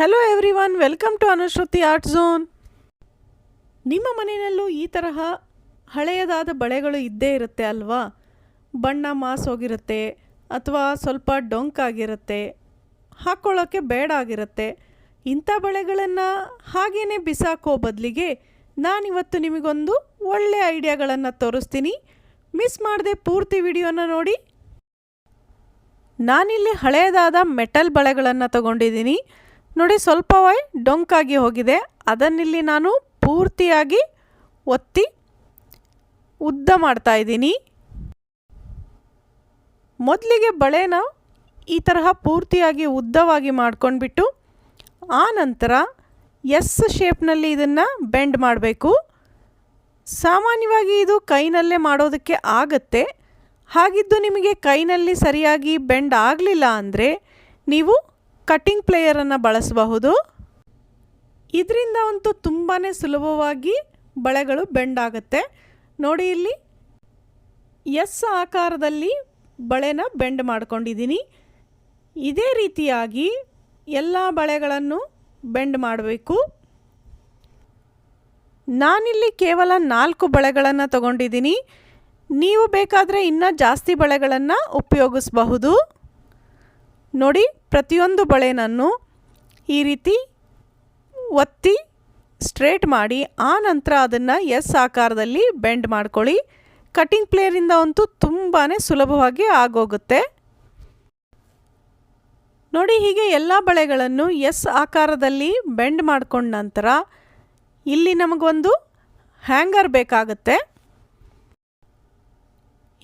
Hello every welcome to Anushruti art zone ನಿಮ್ಮ ಮನೆಯಲ್ಲೂ ಈ ತರಹ ಹಳೆಯದಾದ ಬಳೆಗಳು ಇದ್ದೇ ಇರುತ್ತೆ ಅಲ್ವಾ? ಬಣ್ಣ ಮಾಸೋಗಿರುತ್ತೆ ಅಥವಾ ಸ್ವಲ್ಪ ಡೊಂಕಾಗಿರುತ್ತೆ ಹಾಕ್ಕೊಳ್ಳೋಕ್ಕೆ ಬೇಡ ಆಗಿರುತ್ತೆ. ಇಂಥ ಬಳೆಗಳನ್ನು ಹಾಗೇ ಬಿಸಾಕೋ ಬದಲಿಗೆ ನಾನಿವತ್ತು ನಿಮಗೊಂದು ಒಳ್ಳೆಯ ಐಡಿಯಾಗಳನ್ನು ತೋರಿಸ್ತೀನಿ. ಮಿಸ್ ಮಾಡದೆ ಪೂರ್ತಿ ವಿಡಿಯೋನ ನೋಡಿ. ನಾನಿಲ್ಲಿ ಹಳೆಯದಾದ ಮೆಟಲ್ ಬಳೆಗಳನ್ನು ತಗೊಂಡಿದ್ದೀನಿ. ನೋಡಿ ಸ್ವಲ್ಪವೇ ಡೊಂಕಾಗಿ ಹೋಗಿದೆ. ಅದನ್ನಿಲ್ಲಿ ನಾನು ಪೂರ್ತಿಯಾಗಿ ಒತ್ತಿ ಉದ್ದ ಮಾಡ್ತಾ ಇದ್ದೀನಿ. ಮೊದಲಿಗೆ ಬಳೆನ ಈ ತರಹ ಪೂರ್ತಿಯಾಗಿ ಉದ್ದವಾಗಿ ಮಾಡ್ಕೊಂಡ್ಬಿಟ್ಟು ಆ ನಂತರ ಎಸ್ ಶೇಪ್ನಲ್ಲಿ ಇದನ್ನು ಬೆಂಡ್ ಮಾಡಬೇಕು. ಸಾಮಾನ್ಯವಾಗಿ ಇದು ಕೈನಲ್ಲೇ ಮಾಡೋದಕ್ಕೆ ಆಗತ್ತೆ. ಹಾಗಿದ್ದು ನಿಮಗೆ ಕೈನಲ್ಲಿ ಸರಿಯಾಗಿ ಬೆಂಡ್ ಆಗಲಿಲ್ಲ ಅಂದರೆ ನೀವು ಕಟ್ಟಿಂಗ್ ಪ್ಲೇಯರನ್ನು ಬಳಸಬಹುದು. ಇದರಿಂದ ಅಂತೂ ತುಂಬಾ ಸುಲಭವಾಗಿ ಬಳೆಗಳು ಬೆಂಡ್ ಆಗುತ್ತೆ. ನೋಡಿ ಇಲ್ಲಿ, ಎಸ್ ಆಕಾರದಲ್ಲಿ ಬಳೆನ ಬೆಂಡ್ ಮಾಡ್ಕೊಂಡಿದ್ದೀನಿ. ಇದೇ ರೀತಿಯಾಗಿ ಎಲ್ಲ ಬಳೆಗಳನ್ನು ಬೆಂಡ್ ಮಾಡಬೇಕು. ನಾನಿಲ್ಲಿ ಕೇವಲ ನಾಲ್ಕು ಬಳೆಗಳನ್ನು ತಗೊಂಡಿದ್ದೀನಿ. ನೀವು ಬೇಕಾದರೆ ಇನ್ನೂ ಜಾಸ್ತಿ ಬಳೆಗಳನ್ನು ಉಪಯೋಗಿಸಬಹುದು. ನೋಡಿ ಪ್ರತಿಯೊಂದು ಬಳೆನನ್ನು ಈ ರೀತಿ ಒತ್ತಿ ಸ್ಟ್ರೇಟ್ ಮಾಡಿ, ಆ ನಂತರ ಅದನ್ನು ಎಸ್ ಆಕಾರದಲ್ಲಿ ಬೆಂಡ್ ಮಾಡ್ಕೊಳ್ಳಿ. ಕಟ್ಟಿಂಗ್ ಪ್ಲೇಯರಿಂದ ಅಂತೂ ತುಂಬಾ ಸುಲಭವಾಗಿ ಆಗೋಗುತ್ತೆ. ನೋಡಿ, ಹೀಗೆ ಎಲ್ಲ ಬಳೆಗಳನ್ನು ಎಸ್ ಆಕಾರದಲ್ಲಿ ಬೆಂಡ್ ಮಾಡಿಕೊಂಡ ನಂತರ ಇಲ್ಲಿ ನಮಗೊಂದು ಹ್ಯಾಂಗರ್ ಬೇಕಾಗುತ್ತೆ.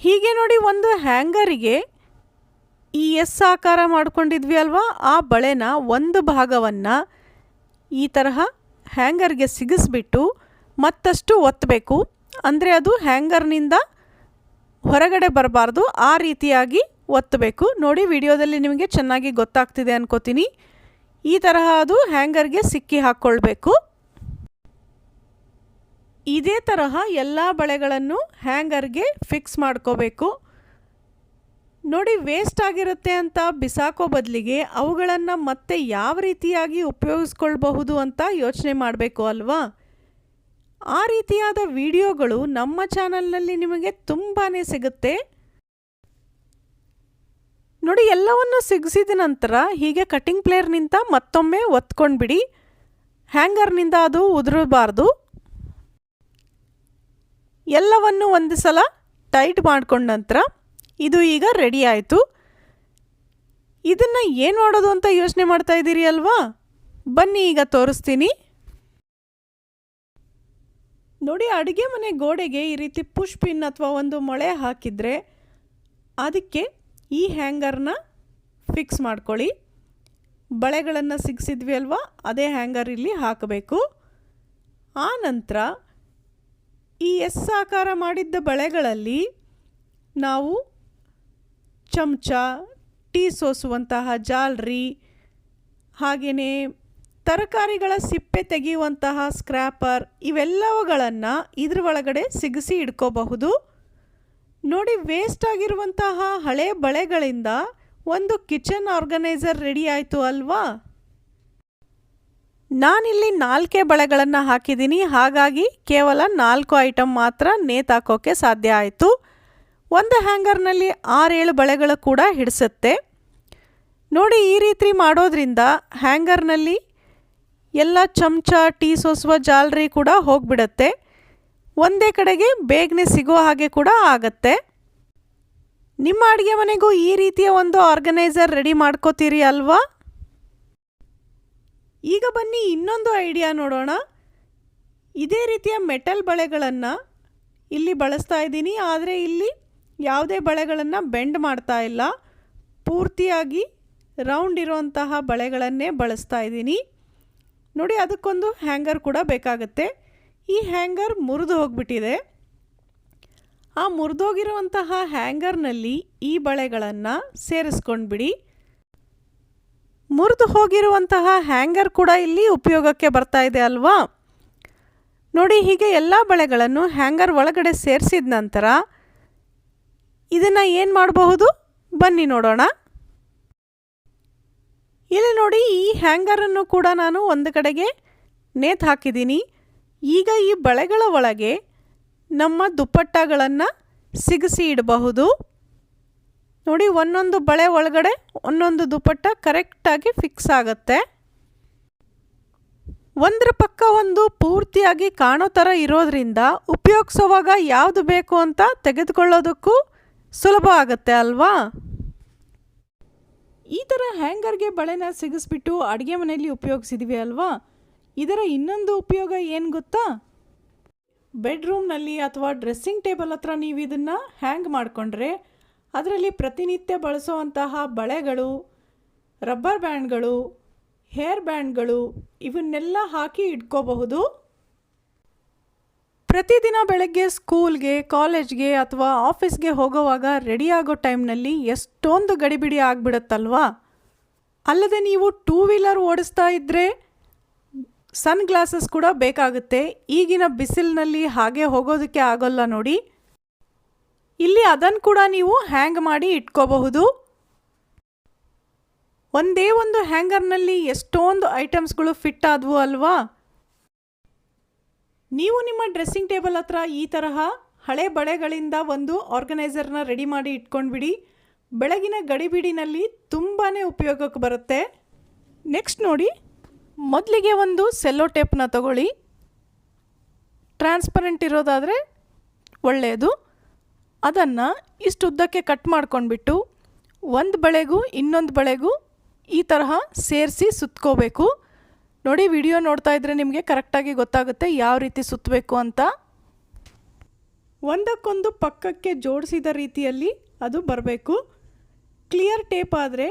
ಹೀಗೆ ನೋಡಿ, ಒಂದು ಹ್ಯಾಂಗರಿಗೆ ಈ ಎಸ್ ಆಕಾರ ಮಾಡ್ಕೊಂಡಿದ್ವಿ ಅಲ್ವಾ? ಆ ಬಳೆನ ಒಂದು ಭಾಗವನ್ನು ಈ ತರಹ ಹ್ಯಾಂಗರ್ಗೆ ಸಿಗಿಸ್ಬಿಟ್ಟು ಮತ್ತಷ್ಟು ಒತ್ತಬೇಕು ಅಂದರೆ ಅದು ಹ್ಯಾಂಗರ್ನಿಂದ ಹೊರಗಡೆ ಬರಬಾರ್ದು, ಆ ರೀತಿಯಾಗಿ ಒತ್ತಬೇಕು ನೋಡಿ, ವಿಡಿಯೋದಲ್ಲಿ ನಿಮಗೆ ಚೆನ್ನಾಗಿ ಗೊತ್ತಾಗ್ತಿದೆ ಅನ್ಕೋತೀನಿ. ಈ ತರಹ ಅದು ಹ್ಯಾಂಗರ್ಗೆ ಸಿಕ್ಕಿ ಹಾಕ್ಕೊಳ್ಬೇಕು ಇದೇ ತರಹ ಎಲ್ಲ ಬಳೆಗಳನ್ನು ಹ್ಯಾಂಗರ್ಗೆ ಫಿಕ್ಸ್ ಮಾಡ್ಕೋಬೇಕು. ನೋಡಿ ವೇಸ್ಟ್ ಆಗಿರುತ್ತೆ ಅಂತ ಬಿಸಾಕೋ ಬದಲಿಗೆ ಅವುಗಳನ್ನು ಮತ್ತೆ ಯಾವ ರೀತಿಯಾಗಿ ಉಪಯೋಗಿಸ್ಕೊಳ್ಬಹುದು ಅಂತ ಯೋಚನೆ ಮಾಡಬೇಕು ಅಲ್ವಾ? ಆ ರೀತಿಯಾದ ವಿಡಿಯೋಗಳು ನಮ್ಮ ಚಾನಲ್ನಲ್ಲಿ ನಿಮಗೆ ತುಂಬಾ ಸಿಗುತ್ತೆ. ನೋಡಿ, ಎಲ್ಲವನ್ನು ಸಿಗಿಸಿದ ನಂತರ ಹೀಗೆ ಕಟಿಂಗ್ ಪ್ಲೇಯರ್ನಿಂದ ಮತ್ತೊಮ್ಮೆ ಒತ್ಕೊಂಡ್ಬಿಡಿ. ಹ್ಯಾಂಗರ್ನಿಂದ ಅದು ಉದುರಬಾರ್ದು. ಎಲ್ಲವನ್ನು ಒಂದು ಸಲ ಟೈಟ್ ಮಾಡಿಕೊಂಡ ನಂತರ ಇದು ಈಗ ರೆಡಿ ಆಯಿತು. ಇದನ್ನು ಏನು ಮಾಡೋದು ಅಂತ ಯೋಚನೆ ಮಾಡ್ತಾ ಇದ್ದೀರಿ ಅಲ್ವಾ? ಬನ್ನಿ ಈಗ ತೋರಿಸ್ತೀನಿ. ನೋಡಿ, ಅಡುಗೆ ಮನೆ ಗೋಡೆಗೆ ಈ ರೀತಿ ಪುಷ್ ಪಿನ್ ಅಥವಾ ಒಂದು ಮೊಳೆ ಹಾಕಿದರೆ ಅದಕ್ಕೆ ಈ ಹ್ಯಾಂಗರ್ನ ಫಿಕ್ಸ್ ಮಾಡ್ಕೊಳ್ಳಿ. ಬಳೆಗಳನ್ನು ಸಿಗಿಸಿದ್ವಿ ಅಲ್ವಾ? ಅದೇ ಹ್ಯಾಂಗರ್ ಇಲ್ಲಿ ಹಾಕಬೇಕು. ಆ ನಂತರ ಈ ಎಸ್ ಆಕಾರ ಮಾಡಿದ್ದ ಬಳೆಗಳಲ್ಲಿ ನಾವು ಚಮಚ, ಟೀ ಸೋಸುವಂತಹ ಜಾಲ್ರಿ ಹಾಗೆಯೇ ತರಕಾರಿಗಳ ಸಿಪ್ಪೆ ತೆಗೆಯುವಂತಹ ಸ್ಕ್ರ್ಯಾಪರ್ ಇವೆಲ್ಲವುಗಳನ್ನು ಇದ್ರ ಒಳಗಡೆ ಸಿಗಿಸಿ ಇಡ್ಕೋಬಹುದು. ನೋಡಿ ವೇಸ್ಟ್ ಆಗಿರುವಂತಹ ಹಳೆ ಬಳೆಗಳಿಂದ ಒಂದು ಕಿಚನ್ ಆರ್ಗನೈಸರ್ ರೆಡಿ ಆಯಿತು ಅಲ್ವಾ? ನಾನಿಲ್ಲಿ ನಾಲ್ಕೇ ಬಳೆಗಳನ್ನು ಹಾಕಿದ್ದೀನಿ, ಹಾಗಾಗಿ ಕೇವಲ ನಾಲ್ಕು ಐಟಮ್ ಮಾತ್ರ ನೇತಾಕೋಕ್ಕೆ ಸಾಧ್ಯ ಆಯಿತು. ಒಂದು ಹ್ಯಾಂಗರ್ನಲ್ಲಿ ಆರೇಳು ಬಳೆಗಳು ಕೂಡ ಹಿಡಿಸುತ್ತೆ. ನೋಡಿ ಈ ರೀತಿ ಮಾಡೋದ್ರಿಂದ ಹ್ಯಾಂಗರ್ನಲ್ಲಿ ಎಲ್ಲ ಚಮಚ, ಟೀ ಸೋಸುವ ಜಾಲರಿ ಕೂಡ ಹೋಗಿಬಿಡತ್ತೆ. ಒಂದೇ ಕಡೆಗೆ ಬೇಗನೆ ಸಿಗೋ ಹಾಗೆ ಕೂಡ ಆಗತ್ತೆ. ನಿಮ್ಮ ಅಡುಗೆ ಮನೆಗೂ ಈ ರೀತಿಯ ಒಂದು ಆರ್ಗನೈಸರ್ ರೆಡಿ ಮಾಡ್ಕೋತೀರಿ ಅಲ್ವಾ? ಈಗ ಬನ್ನಿ ಇನ್ನೊಂದು ಐಡಿಯಾ ನೋಡೋಣ. ಇದೇ ರೀತಿಯ ಮೆಟಲ್ ಬಳೆಗಳನ್ನು ಇಲ್ಲಿ ಬಳಸ್ತಾ ಇದ್ದೀನಿ. ಆದರೆ ಇಲ್ಲಿ ಯಾವುದೇ ಬಳೆಗಳನ್ನು ಬೆಂಡ್ ಮಾಡ್ತಾ ಇಲ್ಲ. ಪೂರ್ತಿಯಾಗಿ ರೌಂಡ್ ಇರುವಂತಹ ಬಳೆಗಳನ್ನೇ ಬಳಸ್ತಾ ಇದ್ದೀನಿ. ನೋಡಿ, ಅದಕ್ಕೊಂದು ಹ್ಯಾಂಗರ್ ಕೂಡ ಬೇಕಾಗುತ್ತೆ. ಈ ಹ್ಯಾಂಗರ್ ಮುರಿದು ಹೋಗಿಬಿಟ್ಟಿದೆ. ಆ ಮುರಿದೋಗಿರುವಂತಹ ಹ್ಯಾಂಗರ್ನಲ್ಲಿ ಈ ಬಳೆಗಳನ್ನು ಸೇರಿಸ್ಕೊಂಡ್ಬಿಡಿ. ಮುರಿದು ಹೋಗಿರುವಂತಹ ಹ್ಯಾಂಗರ್ ಕೂಡ ಇಲ್ಲಿ ಉಪಯೋಗಕ್ಕೆ ಬರ್ತಾ ಇದೆ ಅಲ್ವಾ? ನೋಡಿ, ಹೀಗೆ ಎಲ್ಲ ಬಳೆಗಳನ್ನು ಹ್ಯಾಂಗರ್ ಒಳಗಡೆ ಸೇರಿಸಿದ ನಂತರ ಇದನ್ನು ಏನು ಮಾಡಬಹುದು? ಬನ್ನಿ ನೋಡೋಣ. ಇಲ್ಲಿ ನೋಡಿ, ಈ ಹ್ಯಾಂಗರನ್ನು ಕೂಡ ನಾನು ಒಂದು ಕಡೆಗೆ ನೇತು ಹಾಕಿದ್ದೀನಿ. ಈಗ ಈ ಬಳೆಗಳ ಒಳಗೆ ನಮ್ಮ ದುಪ್ಪಟ್ಟಗಳನ್ನು ಸಿಗಿಸಿ ಇಡಬಹುದು. ನೋಡಿ, ಒಂದೊಂದು ಬಳೆ ಒಳಗಡೆ ಒಂದೊಂದು ದುಪ್ಪಟ್ಟ ಕರೆಕ್ಟಾಗಿ ಫಿಕ್ಸ್ ಆಗುತ್ತೆ. ಒಂದರ ಪಕ್ಕ ಒಂದು ಪೂರ್ತಿಯಾಗಿ ಕಾಣೋ ಥರ ಇರೋದ್ರಿಂದ ಉಪಯೋಗಿಸೋವಾಗ ಯಾವುದು ಬೇಕು ಅಂತ ತೆಗೆದುಕೊಳ್ಳೋದಕ್ಕೂ ಸುಲಭ ಆಗುತ್ತೆ ಅಲ್ವಾ? ಈ ಥರ ಹ್ಯಾಂಗರ್ಗೆ ಬಳೆನ ಸಿಗಿಸ್ಬಿಟ್ಟು ಅಡುಗೆ ಮನೆಯಲ್ಲಿ ಉಪಯೋಗಿಸಿದ್ವಿ ಅಲ್ವಾ? ಇದರ ಇನ್ನೊಂದು ಉಪಯೋಗ ಏನು ಗೊತ್ತಾ? ಬೆಡ್ರೂಮ್ನಲ್ಲಿ ಅಥವಾ ಡ್ರೆಸ್ಸಿಂಗ್ ಟೇಬಲ್ ಹತ್ರ ನೀವು ಇದನ್ನು ಹ್ಯಾಂಗ್ ಮಾಡಿಕೊಂಡ್ರೆ, ಅದರಲ್ಲಿ ಪ್ರತಿನಿತ್ಯ ಬಳಸುವಂತಹ ಬಳೆಗಳು, ರಬ್ಬರ್ ಬ್ಯಾಂಡ್ಗಳು, ಹೇರ್ ಬ್ಯಾಂಡ್ಗಳು, ಇವನ್ನೆಲ್ಲ ಹಾಕಿ ಇಟ್ಕೋಬಹುದು. ಪ್ರತಿದಿನ ಬೆಳಗ್ಗೆ ಸ್ಕೂಲ್ಗೆ, ಕಾಲೇಜ್ಗೆ ಅಥವಾ ಆಫೀಸ್ಗೆ ಹೋಗೋವಾಗ ರೆಡಿ ಆಗೋ ಟೈಮ್ನಲ್ಲಿ ಎಷ್ಟೊಂದು ಗಡಿಬಿಡಿ ಆಗಿಬಿಡುತ್ತಲ್ವಾ? ಅಲ್ಲದೆ ನೀವು ಟೂ ವೀಲರ್ ಓಡಿಸ್ತಾ ಇದ್ದರೆ ಸನ್ ಗ್ಲಾಸಸ್ ಕೂಡ ಬೇಕಾಗುತ್ತೆ. ಈಗಿನ ಬಿಸಿಲಿನಲ್ಲಿ ಹಾಗೆ ಹೋಗೋದಕ್ಕೆ ಆಗೋಲ್ಲ ನೋಡಿ. ಇಲ್ಲಿ ಅದನ್ನು ಕೂಡ ನೀವು ಹ್ಯಾಂಗ್ ಮಾಡಿ ಇಟ್ಕೋಬಹುದು. ಒಂದೇ ಒಂದು ಹ್ಯಾಂಗರ್ನಲ್ಲಿ ಎಷ್ಟೊಂದು ಐಟಮ್ಸ್ಗಳು ಫಿಟ್ ಆದವು ಅಲ್ವಾ? ನೀವು ನಿಮ್ಮ ಡ್ರೆಸ್ಸಿಂಗ್ ಟೇಬಲ್ ಹತ್ರ ಈ ತರಹ ಹಳೆ ಬಳೆಗಳಿಂದ ಒಂದು ಆರ್ಗನೈಸರ್ನ ರೆಡಿ ಮಾಡಿ ಇಟ್ಕೊಂಡ್ಬಿಡಿ. ಬೆಳಗಿನ ಗಡಿಬಿಡಿನಲ್ಲಿ ತುಂಬಾ ಉಪಯೋಗಕ್ಕೆ ಬರುತ್ತೆ. ನೆಕ್ಸ್ಟ್ ನೋಡಿ, ಮೊದಲಿಗೆ ಒಂದು ಸೆಲ್ಲೋ ಟೇಪ್ನ ತಗೊಳ್ಳಿ. ಟ್ರಾನ್ಸ್ಪರೆಂಟ್ ಇರೋದಾದರೆ ಒಳ್ಳೆಯದು. ಅದನ್ನು ಇಷ್ಟುದ್ದಕ್ಕೆ ಕಟ್ ಮಾಡ್ಕೊಂಡ್ಬಿಟ್ಟು ಒಂದು ಬಳೆಗೂ ಇನ್ನೊಂದು ಬಳೆಗೂ ಈ ತರಹ ಸೇರಿಸಿ ಸುತ್ಕೋಬೇಕು. ನೋಡಿ ವಿಡಿಯೋ ನೋಡ್ತಾ ಇದ್ದರೆ ನಿಮಗೆ ಕರೆಕ್ಟಾಗಿ ಗೊತ್ತಾಗುತ್ತೆ ಯಾವ ರೀತಿ ಸುತ್ತಬೇಕು ಅಂತ. ಒಂದಕ್ಕೊಂದು ಪಕ್ಕಕ್ಕೆ ಜೋಡಿಸಿದ ರೀತಿಯಲ್ಲಿ ಅದು ಬರಬೇಕು. ಕ್ಲಿಯರ್ ಟೇಪ್ ಆದರೆ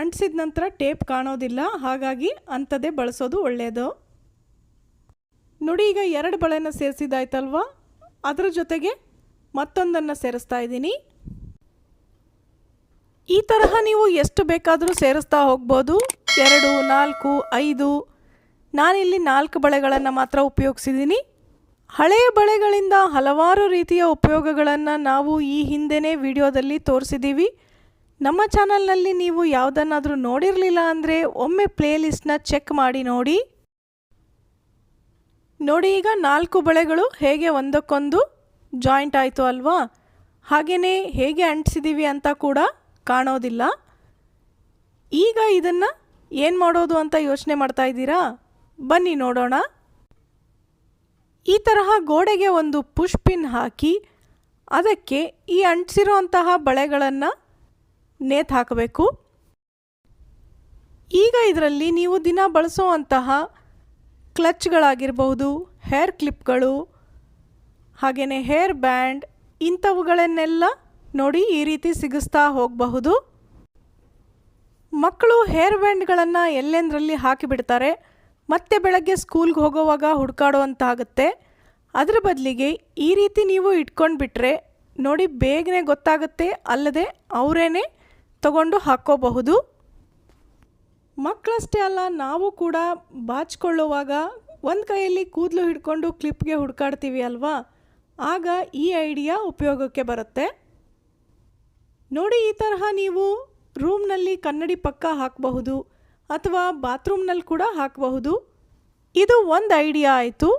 ಅಂಟಿಸಿದ ನಂತರ ಟೇಪ್ ಕಾಣೋದಿಲ್ಲ, ಹಾಗಾಗಿ ಅಂಥದ್ದೇ ಬಳಸೋದು ಒಳ್ಳೆಯದು ನೋಡಿ, ಈಗ ಎರಡು ಬಳೆನ ಸೇರಿಸಿದಾಯ್ತಲ್ವ? ಅದರ ಜೊತೆಗೆ ಮತ್ತೊಂದನ್ನು ಸೇರಿಸ್ತಾ ಇದ್ದೀನಿ. ಈ ತರಹ ನೀವು ಎಷ್ಟು ಬೇಕಾದರೂ ಸೇರಿಸ್ತಾ ಹೋಗ್ಬೋದು. ಎರಡು, ನಾಲ್ಕು, ಐದು ನಾನಿಲ್ಲಿ ನಾಲ್ಕು ಬಳೆಗಳನ್ನು ಮಾತ್ರ ಉಪಯೋಗಿಸಿದ್ದೀನಿ. ಹಳೆಯ ಬಳೆಗಳಿಂದ ಹಲವಾರು ರೀತಿಯ ಉಪಯೋಗಗಳನ್ನು ನಾವು ಈ ಹಿಂದೆನೇ ವಿಡಿಯೋದಲ್ಲಿ ತೋರಿಸಿದ್ದೀವಿ ನಮ್ಮ ಚಾನಲ್ನಲ್ಲಿ ನೀವು ಯಾವುದನ್ನಾದರೂ ನೋಡಿರಲಿಲ್ಲ ಅಂದರೆ ಒಮ್ಮೆ ಪ್ಲೇಲಿಸ್ಟ್ನ ಚೆಕ್ ಮಾಡಿ ನೋಡಿ. ನೋಡಿ ಈಗ ನಾಲ್ಕು ಬಳೆಗಳು ಹೇಗೆ ಒಂದಕ್ಕೊಂದು ಜಾಯಿಂಟ್ ಆಯಿತು ಅಲ್ವಾ? ಹಾಗೆಯೇ ಹೇಗೆ ಅಂಟಿಸಿದ್ದೀವಿ ಅಂತ ಕೂಡ ಕಾಣೋದಿಲ್ಲ. ಈಗ ಇದನ್ನು ಏನು ಮಾಡೋದು ಅಂತ ಯೋಚನೆ ಮಾಡ್ತಾ ಇದ್ದೀರಾ? ಬನ್ನಿ ನೋಡೋಣ. ಈ ತರಹ ಗೋಡೆಗೆ ಒಂದು ಪುಷ್ಪಿನ್ ಹಾಕಿ ಅದಕ್ಕೆ ಈ ಅಂಟಿಸಿರುವಂತಹ ಬಳೆಗಳನ್ನು ನೇತು ಹಾಕಬೇಕು. ಈಗ ಇದರಲ್ಲಿ ನೀವು ದಿನ ಬಳಸುವಂತಹ ಕ್ಲಚ್ಗಳಾಗಿರಬಹುದು, ಹೇರ್ ಕ್ಲಿಪ್ಗಳು ಹಾಗೆಯೇ ಹೇರ್ ಬ್ಯಾಂಡ್ ಇಂಥವುಗಳನ್ನೆಲ್ಲ ನೋಡಿ ಈ ರೀತಿ ಸಿಗಿಸ್ತಾ ಹೋಗಬಹುದು. ಮಕ್ಕಳು ಹೇರ್ ಬ್ಯಾಂಡ್ಗಳನ್ನು ಎಲ್ಲೆಂದರಲ್ಲಿ ಹಾಕಿಬಿಡ್ತಾರೆ? ಮತ್ತೆ ಬೆಳಗ್ಗೆ ಸ್ಕೂಲ್ಗೆ ಹೋಗೋವಾಗ ಹುಡುಕಾಡುವಂತಾಗುತ್ತೆ. ಅದರ ಬದಲಿಗೆ ಈ ರೀತಿ ನೀವು ಇಟ್ಕೊಂಡ್ಬಿಟ್ರೆ ನೋಡಿ ಬೇಗನೆ ಗೊತ್ತಾಗುತ್ತೆ ಅಲ್ಲದೆ ಅವರೇನೆ ತಗೊಂಡು ಹಾಕ್ಕೋಬಹುದು. ಮಕ್ಕಳಷ್ಟೇ ಅಲ್ಲ, ನಾವು ಕೂಡ ಬಾಚಿಕೊಳ್ಳುವಾಗ ಒಂದು ಕೈಯಲ್ಲಿ ಕೂದಲು ಹಿಡ್ಕೊಂಡು ಕ್ಲಿಪ್ಗೆ ಹುಡುಕಾಡ್ತೀವಿ ಅಲ್ವಾ? ಆಗ ಈ ಐಡಿಯಾ ಉಪಯೋಗಕ್ಕೆ ಬರುತ್ತೆ. ನೋಡಿ ಈ ತರಹ ನೀವು ರೂಮ್ನಲ್ಲಿ ಕನ್ನಡಿ ಪಕ್ಕ ಹಾಕಬಹುದು. ಅಥವಾ ಬಾತ್ರೂಮ್ನಲ್ಲಿ ಕೂಡ ಹಾಕಬಹುದು. ಇದು ಒಂದು ಐಡಿಯಾ ಆಯಿತು.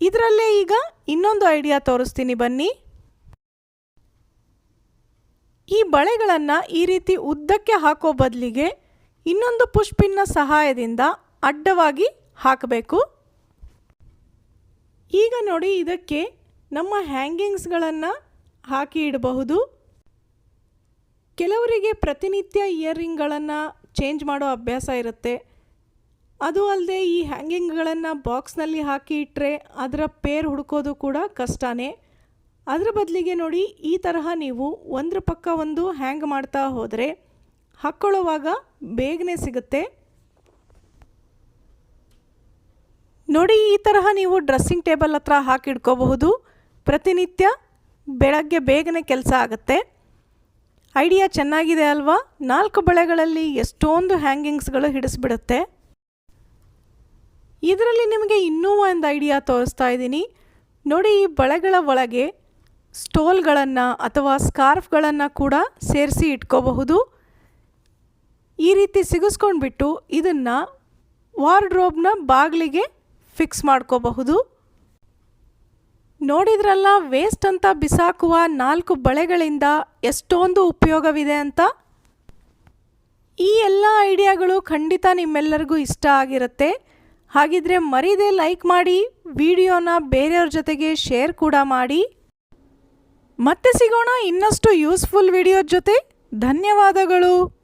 ಇದರಲ್ಲೇ ಈಗ ಇನ್ನೊಂದು ಐಡಿಯಾ ತೋರಿಸ್ತೀನಿ ಬನ್ನಿ. ಈ ಬಳೆಗಳನ್ನು ಈ ರೀತಿ ಉದ್ದಕ್ಕೆ ಹಾಕೋ ಬದಲಿಗೆ ಇನ್ನೊಂದು ಪುಷ್ಪಿನ ಸಹಾಯದಿಂದ ಅಡ್ಡವಾಗಿ ಹಾಕಬೇಕು. ಈಗ ನೋಡಿ ಇದಕ್ಕೆ ನಮ್ಮ ಹ್ಯಾಂಗಿಂಗ್ಸ್ಗಳನ್ನು ಹಾಕಿ ಇಡಬಹುದು. ಕೆಲವರಿಗೆ ಪ್ರತಿನಿತ್ಯ ಇಯರಿಂಗ್ಗಳನ್ನು ಚೇಂಜ್ ಮಾಡೋ ಅಭ್ಯಾಸ ಇರುತ್ತೆ. ಅದು ಅಲ್ಲದೆ ಈ ಹ್ಯಾಂಗಿಂಗ್ಗಳನ್ನು ಬಾಕ್ಸ್ನಲ್ಲಿ ಹಾಕಿ ಇಟ್ಟರೆ ಅದರ ಪೇರ್ ಹುಡುಕೋದು ಕೂಡ ಕಷ್ಟನೇ. ಅದರ ಬದಲಿಗೆ ನೋಡಿ ಈ ತರಹ ನೀವು ಒಂದ್ರ ಪಕ್ಕ ಒಂದು ಹ್ಯಾಂಗ್ ಮಾಡ್ತಾ ಹೋದರೆ ಹಾಕ್ಕೊಳ್ಳೋವಾಗ ಬೇಗನೆ ಸಿಗುತ್ತೆ. ನೋಡಿ ಈ ತರಹ ನೀವು ಡ್ರೆಸ್ಸಿಂಗ್ ಟೇಬಲ್ ಹತ್ರ ಹಾಕಿಡ್ಕೋಬಹುದು ಪ್ರತಿನಿತ್ಯ ಬೆಳಗ್ಗೆ ಬೇಗನೆ ಕೆಲಸ ಆಗುತ್ತೆ. ಐಡಿಯಾ ಚೆನ್ನಾಗಿದೆ ಅಲ್ವಾ? ನಾಲ್ಕು ಬಳೆಗಳಲ್ಲಿ ಎಷ್ಟೊಂದು ಹ್ಯಾಂಗಿಂಗ್ಸ್ಗಳು ಹಿಡಿಸ್ಬಿಡುತ್ತೆ. ಇದರಲ್ಲಿ ನಿಮಗೆ ಇನ್ನೂ ಒಂದು ಐಡಿಯಾ ತೋರಿಸ್ತಾ ಇದ್ದೀನಿ. ನೋಡಿ, ಈ ಬಳೆಗಳ ಒಳಗೆ ಸ್ಟೋಲ್ಗಳನ್ನು ಅಥವಾ ಸ್ಕಾರ್ಫ್ಗಳನ್ನು ಕೂಡ ಸೇರಿಸಿ ಇಟ್ಕೋಬಹುದು. ಈ ರೀತಿ ಸಿಗಿಸ್ಕೊಂಡ್ಬಿಟ್ಟು ಇದನ್ನು ವಾರ್ಡ್ರೋಬ್ನ ಬಾಗಿಲಿಗೆ ಫಿಕ್ಸ್ ಮಾಡ್ಕೋಬಹುದು. ನೋಡಿದ್ರಲ್ಲ ವೇಸ್ಟ್ ಅಂತ ಬಿಸಾಕುವ ನಾಲ್ಕು ಬಳೆಗಳಿಂದ ಎಷ್ಟೊಂದು ಉಪಯೋಗವಿದೆ ಅಂತ? ಈ ಎಲ್ಲ ಐಡಿಯಾಗಳು ಖಂಡಿತ ನಿಮ್ಮೆಲ್ಲರಿಗೂ ಇಷ್ಟ ಆಗಿರುತ್ತೆ. ಹಾಗಿದ್ರೆ ಮರೀದೆ ಲೈಕ್ ಮಾಡಿ, ವಿಡಿಯೋನ ಬೇರೆಯವ್ರ ಜೊತೆಗೆ ಶೇರ್ ಕೂಡ ಮಾಡಿ. ಮತ್ತೆ ಸಿಗೋಣ ಇನ್ನಷ್ಟು ಯೂಸ್ಫುಲ್ ವಿಡಿಯೋ ಜೊತೆ. ಧನ್ಯವಾದಗಳು.